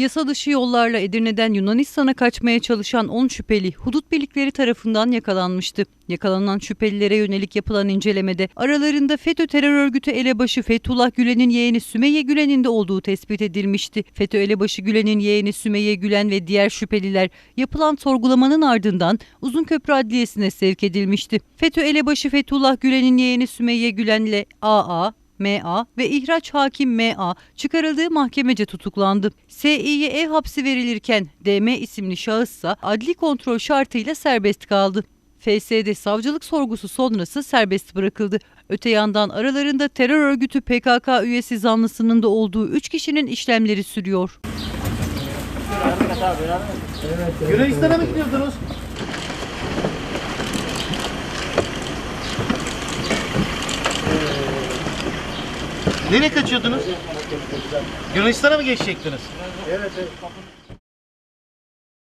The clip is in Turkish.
Yasa dışı yollarla Edirne'den Yunanistan'a kaçmaya çalışan 10 şüpheli hudut birlikleri tarafından yakalanmıştı. Yakalanan şüphelilere yönelik yapılan incelemede aralarında FETÖ terör örgütü elebaşı Fethullah Gülen'in yeğeni Sümeyye Gülen'in de olduğu tespit edilmişti. FETÖ elebaşı Gülen'in yeğeni Sümeyye Gülen ve diğer şüpheliler yapılan sorgulamanın ardından Uzunköprü Adliyesi'ne sevk edilmişti. FETÖ elebaşı Fethullah Gülen'in yeğeni Sümeyye Gülen'le AA, MA ve ihraç hakim MA çıkarıldığı mahkemece tutuklandı. Sİ'ye ev hapsi verilirken DM isimli şahıssa adli kontrol şartıyla serbest kaldı. FSD savcılık sorgusu sonrası serbest bırakıldı. Öte yandan aralarında terör örgütü PKK üyesi zanlısının da olduğu 3 kişinin işlemleri sürüyor. Yunanistan'a mı gidiyordunuz? Nereye kaçıyordunuz? Yunanistan'a mı geçecektiniz? Evet, evet.